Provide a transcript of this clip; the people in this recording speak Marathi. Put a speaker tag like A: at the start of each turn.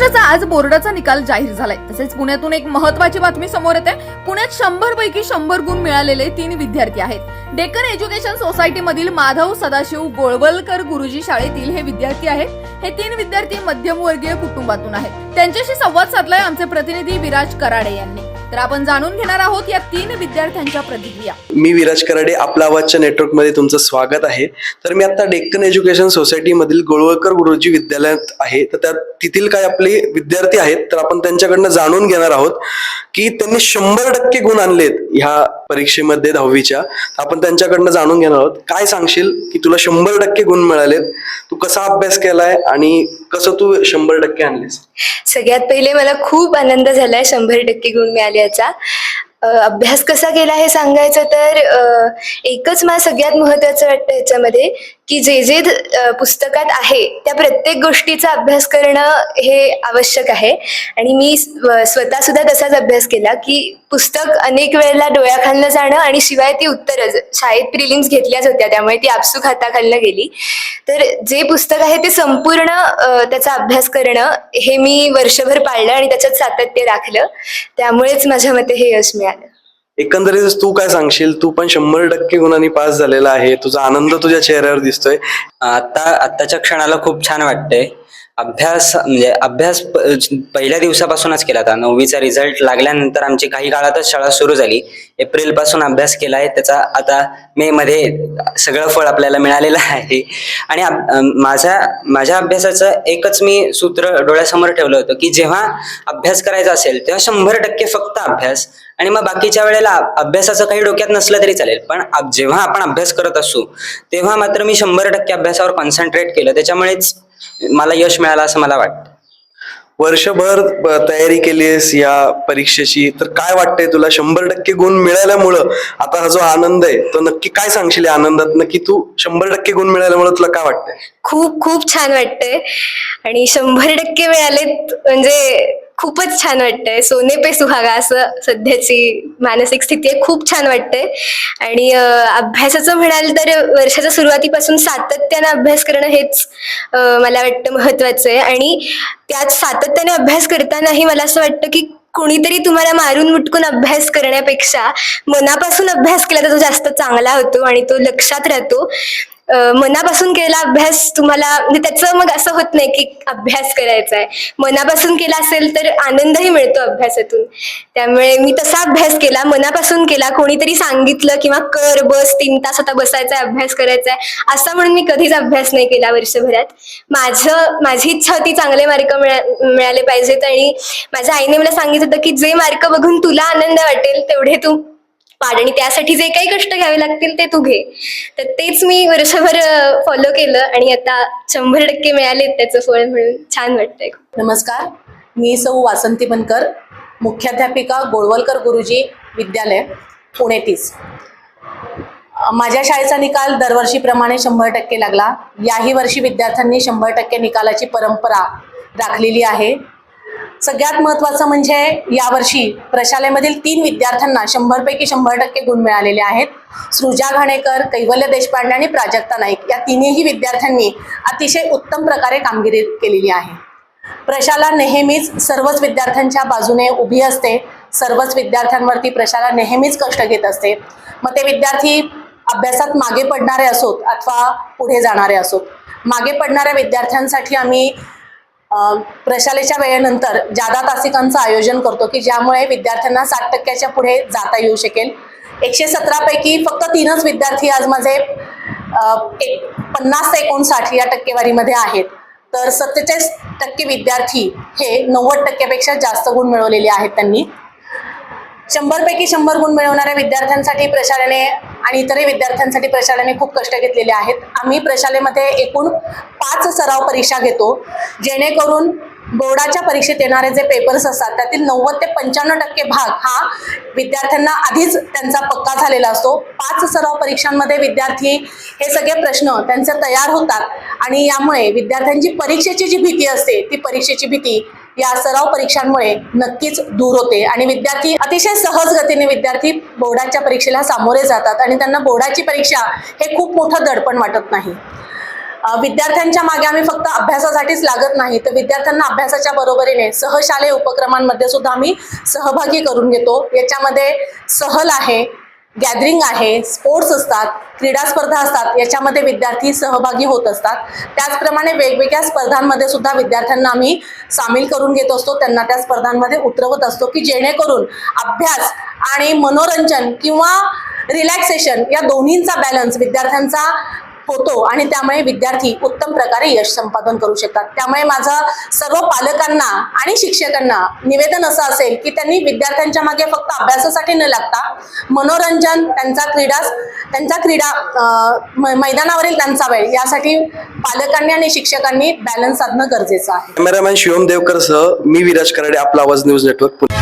A: महाराष्ट्राचा आज बोर्डाचा निकाल जाहीर झालाय. तसेच पुण्यातून एक महत्वाची बातमी समोर येते. पुण्यात शंभर पैकी शंभर गुण मिळालेले तीन विद्यार्थी आहेत. डेक्कन एज्युकेशन सोसायटी मधील माधव सदाशिव गोळवलकर गुरुजी शाळेतील हे विद्यार्थी आहेत. हे तीन विद्यार्थी मध्यमवर्गीय कुटुंबातून आहेत. त्यांच्याशी संवाद साधलाय आमचे प्रतिनिधी विराज कराडे यांनी. तर आपण जाणून घेणार आहोत या तीन विद्यार्थ्यांच्या प्रतिक्रिया.
B: मी विराज कराडे आपला आवाजच्या नेटवर्कमध्ये तुमचं स्वागत आहे. तर मी आता डेक्कन एज्युकेशन सोसायटीमधील गोळवळकर गुरुजी विद्यालयात आहे. तर त्यात तिथील काय आपले विद्यार्थी आहेत तर आपण त्यांच्याकडनं जाणून घेणार आहोत की त्यांनी शंभर टक्के गुण आणलेत ह्या परीक्षेमध्ये दहावीच्या. आपण त्यांच्याकडनं जाणून घेणार आहोत. काय सांगशील की तुला शंभर टक्के गुण मिळालेत? तू कसा अभ्यास केलाय आणि कसं तू शंभर टक्के आणलीस?
C: सगळ्यात पहिले मला खूप आनंद झालाय शंभर टक्के गुण मिळाले याचा अभ्यास कसा केला हे सांगायचं तर एकच मला सगळ्यात महत्वाचं वाटतं याच्यामध्ये की जे जे पुस्तकात आहे त्या प्रत्येक गोष्टीचा अभ्यास करणं हे आवश्यक आहे. आणि मी स्वतः सुद्धा तसाच अभ्यास केला की पुस्तक अनेक वेळेला डोळ्याखालनं जाणं आणि शिवाय ती उत्तरच शाळेत प्रिलिम्स घेतल्याच होत्या त्यामुळे ती आपसूक हाताखालनं गेली. तर जे पुस्तक आहे ते संपूर्ण त्याचा अभ्यास करणं हे मी वर्षभर पाळलं आणि त्याच्यात सातत्य राखलं. त्यामुळेच माझ्या मते हे यश मिळालं.
B: एकंदरीत तू काय सांगशील? तू पण शंभर टक्के गुणांनी पास झालेला आहे. तुझा आनंद तुझ्या चेहऱ्यावर दिसतोय.
D: आता आत्ताच्या क्षणाला खूप छान वाटतंय. अभ्यास म्हणजे अभ्यास पहिल्या दिवसापासूनच केला होता. नववीचा रिझल्ट लागल्यानंतर आमची काही काळातच शाळा सुरू झाली. एप्रिलपासून अभ्यास आहे त्याचा आता मे मध्ये सगळं फळ आपल्याला मिळालेलं आहे. आणि माझ्या माझ्या अभ्यासाचं एकच मी सूत्र डोळ्यासमोर ठेवलं होतं की जेव्हा अभ्यास करायचा असेल तेव्हा शंभर टक्के फक्त अभ्यास. आणि मग बाकीच्या वेळेला अभ्यासाचं काही डोक्यात नसलं तरी चालेल. पण जेव्हा आपण अभ्यास करत असू तेव्हा मात्र मी शंभर टक्के अभ्यासावर कॉन्सन्ट्रेट केलं. त्याच्यामुळेच मला यश मिळालं असं मला वाटतं.
B: वर्षभर तयारी केलीस या परीक्षेची तर काय वाटतंय तुला? शंभर टक्के गुण मिळाल्यामुळं आता हा जो आनंद आहे तो नक्की काय सांगशील आनंदात? नक्की तू शंभर टक्के गुण मिळाल्यामुळं तुला काय वाटतंय?
C: खूप खूप छान वाटतंय. आणि शंभर टक्के मिळालेत म्हणजे खूपच छान वाटतंय. सोने पे सुहागा असं सध्याची मानसिक स्थिती आहे. खूप छान वाटतंय. आणि अभ्यासाचं म्हणाल तर वर्षाच्या सुरुवातीपासून सातत्यानं अभ्यास करणं हेच मला वाटतं महत्वाचं आहे. आणि त्यात सातत्याने अभ्यास करतानाही मला असं वाटतं की कोणीतरी तुम्हाला मारून मुटकून अभ्यास करण्यापेक्षा मनापासून अभ्यास केला तर तो जास्त चांगला होतो आणि तो लक्षात राहतो. मनापासून केलेला अभ्यास तुम्हाला म्हणजे त्याचं मग असं होत नाही की अभ्यास करायचा आहे. मनापासून केला असेल तर आनंदही मिळतो अभ्यासातून. त्यामुळे मी तसा अभ्यास केला मनापासून केला कोणीतरी सांगितलं किंवा कर बस तीन तास आता बसायचा आहे अभ्यास करायचा आहे असं म्हणून मी कधीच अभ्यास नाही केला वर्षभरात. माझं माझी इच्छा होती चांगले मार्क मिळाले पाहिजेत आणि माझ्या आईने मला सांगितलं होतं की जे मार्क बघून तुला आनंद वाटेल तेवढे तू पाड आणि त्यासाठी जे काही कष्ट घ्यावे लागतील ते तू घे. तर तेच मी वर्षभर फॉलो केलं आणि आता शंभर टक्के मिळाले त्याचं फळ म्हणून. छान वाटतंय.
E: नमस्कार. मी सौ वासंती बनकर मुख्याध्यापिका गोळवलकर गुरुजी विद्यालय पुणे तीस. माझ्या शाळेचा निकाल दरवर्षीप्रमाणे शंभर टक्के लागला. याही वर्षी विद्यार्थ्यांनी शंभर टक्के निकालाची परंपरा राखलेली आहे. सगळ्यात महत्त्वाचं म्हणजे यावर्षी प्रशालेमधील तीन विद्यार्थ्यांना शंभरपैकी शंभर टक्के गुण मिळालेले आहेत. सृजा घाणेकर कैवल्य देशपांडे आणि प्राजक्ता नाईक या तिन्ही विद्यार्थ्यांनी अतिशय उत्तम प्रकारे कामगिरी केलेली आहे. प्रशाला नेहमीच सर्वच विद्यार्थ्यांच्या बाजूने उभी असते. सर्वच विद्यार्थ्यांवरती प्रशाला नेहमीच कष्ट घेत असते. मग ते विद्यार्थी अभ्यासात मागे पडणारे असोत अथवा पुढे जाणारे असोत. मागे पडणाऱ्या विद्यार्थ्यांसाठी आम्ही प्रशालेच्या वेळेनंतर जादा तासिकांचं आयोजन करतो की ज्यामुळे विद्यार्थ्यांना साठ टक्क्याच्या पुढे जाता येऊ शकेल. एकशे सतरापैकी फक्त तीनच विद्यार्थी आज माझे एक पन्नास ते एकोणसाठ या टक्केवारीमध्ये आहेत. तर सत्तेचाळीस टक्के विद्यार्थी हे नव्वद टक्क्यापेक्षा जास्त गुण मिळवलेले आहेत त्यांनी. शंभरपैकी शंभर गुण मिळवणाऱ्या विद्यार्थ्यांसाठी प्रशालेने आणि इतरही विद्यार्थ्यांसाठी प्रशालेने खूप कष्ट घेतलेले आहेत. आम्ही प्रशालेमध्ये एकूण पाच सराव परीक्षा घेतो जेणेकरून बोर्डाच्या परीक्षेत येणारे जे पेपर्स असतात त्यातील नव्वद ते पंच्याण्णव टक्के भाग हा विद्यार्थ्यांना आधीच त्यांचा पक्का झालेला असतो. पाच सराव परीक्षांमध्ये विद्यार्थी हे सगळे प्रश्न त्यांचे तयार होतात आणि यामुळे विद्यार्थ्यांची परीक्षेची जी भीती असते ती परीक्षेची भीती या सराव परीक्षांमुळे नक्कीच दूर होते. आणि विद्यार्थी अतिशय सहज गतीने विद्यार्थी बोर्डाच्या परीक्षेला सामोरे जातात आणि त्यांना बोर्डाची परीक्षा हे खूप मोठं दडपण वाटत नाही. विद्यार्थ्यांच्या मागे आम्ही फक्त अभ्यासासाठीच लागत नाही तर विद्यार्थ्यांना अभ्यासाच्या बरोबरीने सहशालेय उपक्रमांमध्ये सुद्धा आम्ही सहभागी करून घेतो. याच्यामध्ये सहल आहे गॅदरिंग आहे स्पोर्ट्स असतात क्रीडा स्पर्धा असतात याच्यामध्ये विद्यार्थी सहभागी होत असतात. त्याचप्रमाणे वेगवेगळ्या स्पर्धांमध्ये सुद्धा विद्यार्थ्यांना आम्ही सामील करून घेत असतो. त्यांना त्या स्पर्धांमध्ये उतरवत असतो की जेणेकरून अभ्यास आणि मनोरंजन किंवा रिलॅक्सेशन या दोन्हींचा बॅलन्स विद्यार्थ्यांचा होतो आणि त्यामुळे विद्यार्थी उत्तम प्रकारे यश संपादन करू शकतात. त्यामुळे माझं सर्व पालकांना आणि शिक्षकांना निवेदन असं असेल की त्यांनी विद्यार्थ्यांच्या मागे फक्त अभ्यासासाठी न लागता मनोरंजन त्यांचा क्रीडा त्यांचा क्रीडा मैदानावरील त्यांचा वेळ यासाठी पालकांनी आणि शिक्षकांनी बॅलन्स साधणं गरजेचं आहे.
B: कॅमेरामॅन शिवम देवकर सह मी विराज कराडे आपला आवाज न्यूज नेटवर्क पुणे.